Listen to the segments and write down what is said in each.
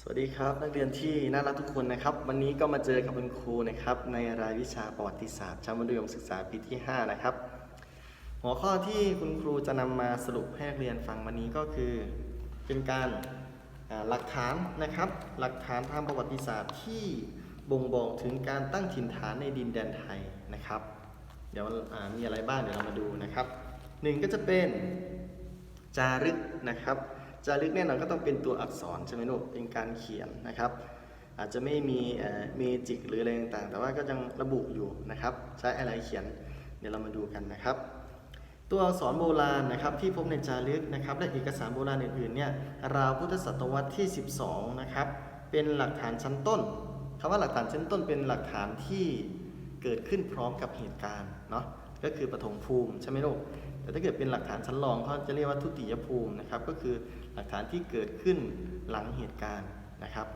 สวัสดีครับ นักเรียนที่น่ารักทุกคนนะครับ วันนี้ก็มาเจอกับคุณครูนะครับ ในรายวิชาประวัติศาสตร์ชั้นมัธยมศึกษาปีที่ 5 นะครับ หัวข้อที่คุณครูจะนำมาสรุปให้นักเรียนฟังวันนี้ก็คือ เป็นการหลักฐานนะครับ หลักฐานทางประวัติศาสตร์ที่บ่งบอกถึงการตั้งถิ่นฐานในดินแดนไทยนะครับ เดี๋ยวมีอะไรบ้างเดี๋ยวเรามาดูนะครับหนึ่งก็จะเป็นจารึกนะครับ จารึกแน่นอนก็ต้องเป็นตัวอักษรใช่ไหมลูกเป็นการเขียนนะครับ อาจจะไม่มีเมจิกหรืออะไรต่างๆ แต่ว่าก็ยังระบุอยู่นะครับ ใช้อะไรเขียนเดี๋ยวเรามาดูกันนะครับ ตัวอักษรโบราณนะครับที่พบในจารึกนะครับและเอกสารโบราณอื่นๆเนี่ยราวพุทธศตวรรษที่ 12 นะครับ เป็นหลักฐานชั้นต้นคำว่าหลักฐานชั้นต้นเป็นหลักฐานที่เกิดขึ้นพร้อมกับเหตุการณ์เนาะก็คือปฐมภูมิใช่ไหมลูก แต่ถ้าเกิดเป็นหลักฐานชั้นรองเขาจะเรียกว่าทุติยภูมินะครับ ก็คือหลักฐานที่เกิดขึ้นหลังเหตุการณ์นะครับ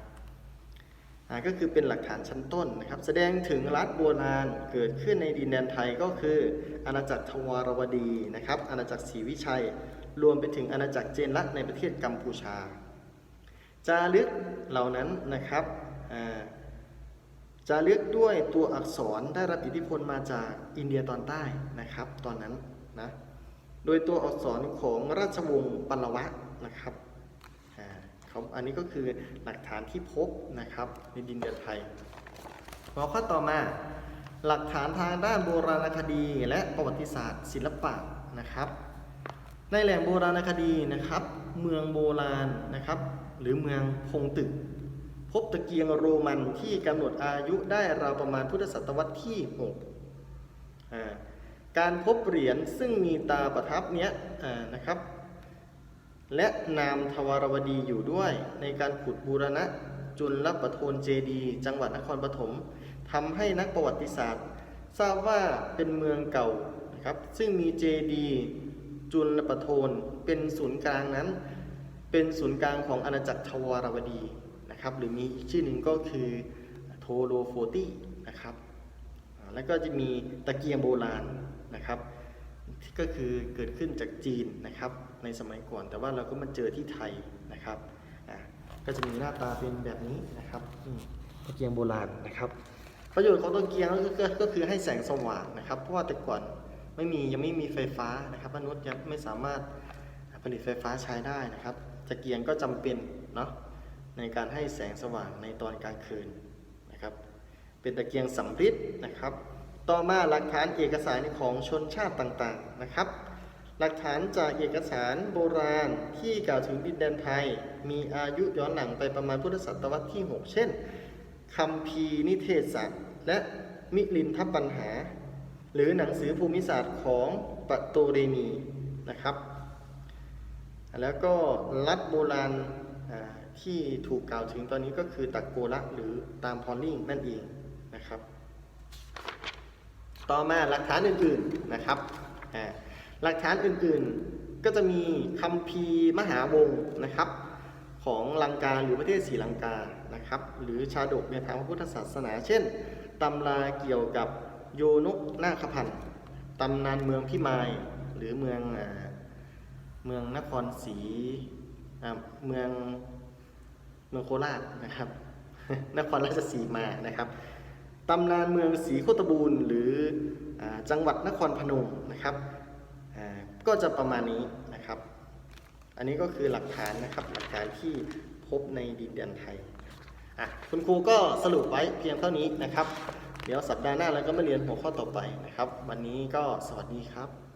ก็คือเป็นหลักฐานชั้นต้นนะครับ แสดงถึงรัฐโบราณเกิดขึ้นในดินแดนไทยก็คือ อาณาจักรทวารวดีนะครับ อาณาจักรศรีวิชัย รวมไปถึงอาณาจักรเจนรัตในประเทศกัมพูชา จารึกเหล่านั้นนะครับจารึกด้วยตัวอักษรได้รับอิทธิพลมาจากอินเดียตอนใต้นะครับ ตอนนั้นนะ โดยตัวอักษรของราชวงศ์ปัลวะนะครับเขาอันนี้ก็คือหลักฐานที่พบนะครับในดินแดนไทยหัวข้อต่อมา หลักฐานทางด้านโบราณคดีและประวัติศาสตร์ ศิลปะนะครับ ในแหล่งโบราณคดีนะครับ เมืองโบราณนะครับ หรือเมืองพงตึก พบตะเกียงโรมันที่กำหนดอายุได้ราวประมาณพุทธศตวรรษที่6อ่า การพบเหรียญซึ่งมีตาประทับเนี้ยนะครับ และนามทวารวดีอยู่ด้วยในการขุดบูรณะจุลปโทนเจดีจังหวัดนครปฐมทำให้นักประวัติศาสตร์ ทราบว่าเป็นเมืองเก่านะครับซึ่งมีเจดีจุลปโทนเป็นศูนย์กลางนั้น เป็นศูนย์กลางของอาณาจักรทวารวดีนะครับหรือมีอีกชื่อหนึ่งก็คือโทโลโฟตีนะครับ แล้วก็จะมีตะเกียงโบราณนะครับที่ก็คือเกิดขึ้นจากจีนนะครับในสมัยก่อน แต่ว่าเราก็มาเจอที่ไทยนะครับก็จะมีหน้าตาเป็นแบบนี้นะครับตะเกียงโบราณนะครับ ประโยชน์ของตะเกียงก็คือก็คือให้แสงสว่างนะครับ เพราะว่าแต่ก่อนไม่มียังไม่มีไฟฟ้านะครับมนุษย์ยังไม่สามารถผลิตไฟฟ้าใช้ได้นะครับตะเกียงก็จำเป็นเนาะในการให้แสงสว่างในตอนกลางคืนนะครับ เป็นตะเกียงสำริดนะครับ ต่อมาหลักฐานเอกสารของชนชาติต่างๆนะครับ หลักฐานจากเอกสารโบราณที่กล่าวถึงดินแดนไทย มีอายุย้อนหลังไปประมาณพุทธศตวรรษที่ 6 เช่นคัมภีนิเทศศาสตร์และมิลินทปัญหา หรือหนังสือภูมิศาสตร์ของปโตเรมีนะครับ แล้วก็รัฐโบราณที่ถูกกล่าวถึงตอนนี้ก็คือตักโกละหรือตามพอลลิงนั่นเอง นะครับ ต่อมาหลักฐานอื่นๆนะครับหลักฐานอื่นๆก็จะมีคัมภีร์มหาวงนะครับ ของลังกาหรือประเทศศรีลังกานะครับ หรือชาดกในทางพระพุทธศาสนา เช่นตำราเกี่ยวกับโยนกนาคพันธ์ตำนานเมืองพิมายหรือเมืองเมืองนครศรีเมืองเมืองโคราชนะครับ นครราชสีมานะครับ ตำนานเมืองศรีโคตบูรณ์หรืออจังหวัดนครพนมนะครับก็จะประมาณนี้นะครับ อันนี้ก็คือหลักฐานนะครับหลักฐานที่พบในดินแดนไทยอะคุณครูก็สรุปไว้เพียงเท่านี้นะครับ เดี๋ยวสัปดาห์หน้าเราก็มาเรียนหัวข้อต่อไปนะครับ วันนี้ก็สวัสดีครับ